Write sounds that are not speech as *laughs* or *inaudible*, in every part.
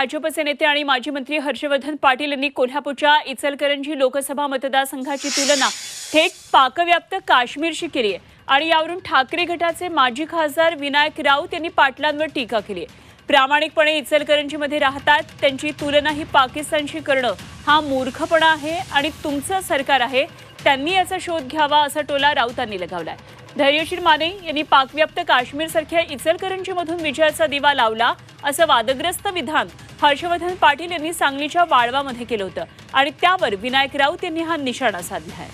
भाजपचे नेते आणि माजी मंत्री हर्षवर्धन पाटील यांनी कोल्हापूरच्या इचलकरंजी लोकसभा मतदारसंघाची तुलना थेट पाकव्याप्त काश्मीरशी केली आहे. आणि यावरून ठाकरे गटाचे माजी खासदार विनायक राऊत यांनी पाटलांवर टीका केली आहे. प्रामाणिकपणे इचलकरंजीमध्ये राहतात त्यांची तुलना ही पाकिस्तानशी करणं हा मूर्खपणा आहे आणि तुमचं सरकार आहे त्यांनी याचा शोध घ्यावा असा टोला राऊतांनी लगावलाय. धैर्यशील माने यांनी पाकव्याप्त काश्मीरसारख्या इचलकरंजीमधून विजयाचा दिवा लावला असं वादग्रस्त विधान हर्षवर्धन पाटील यांनी सांगलीच्या वाळवामध्ये केलं होतं. आणि त्यावर विनायक राऊत यांनी हा निशाणा साधला आहे.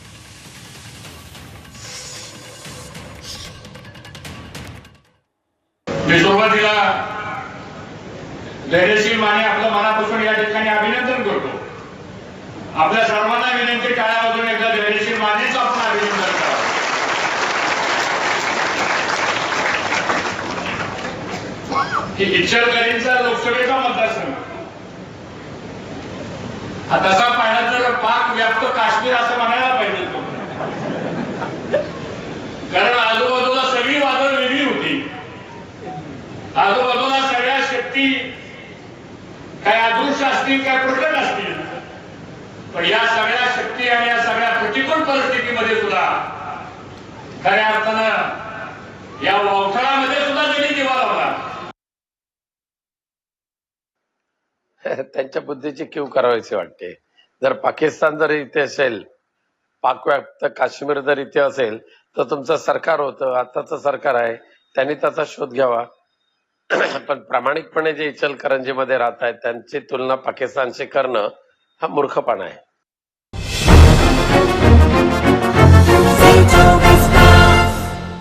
मी सुरुवातीला धैर्यशील माने आपलं मनापासून या ठिकाणी अभिनंदन करतो. आपल्या सर्वांना विनंती काय की इच्छलकरींचा लोकसभेचा मतदारसंघ. हा तसा पाहिला तर पाक व्याप्त काश्मीर असं म्हणायला पाहिजे तो. कारण आजूबाजूला सगळी वादळ वेगळी होती. आजूबाजूला सगळ्या शक्ती काय अदृश्य असतील काय प्रकट असतील पण या सगळ्या शक्ती आणि या सगळ्या प्रतिकूल परिस्थितीमध्ये सुद्धा खऱ्या अर्थानं या वावठळामध्ये सुद्धा त्यांनी दिवा लावला *laughs* त्यांच्या बुद्धीची क्यू करावीशी वाटते. जर पाकिस्तान जर इथे असेल पाकव्याप्त काश्मीर जर इथे असेल तर तुमचं सरकार होतं आताचं सरकार आहे त्यांनी त्याचा शोध घ्यावा. *clears throat* पण प्रामाणिकपणे जे इचलकरंजीमध्ये राहत आहेत त्यांची तुलना पाकिस्तानशी करणं हा मूर्खपणा आहे.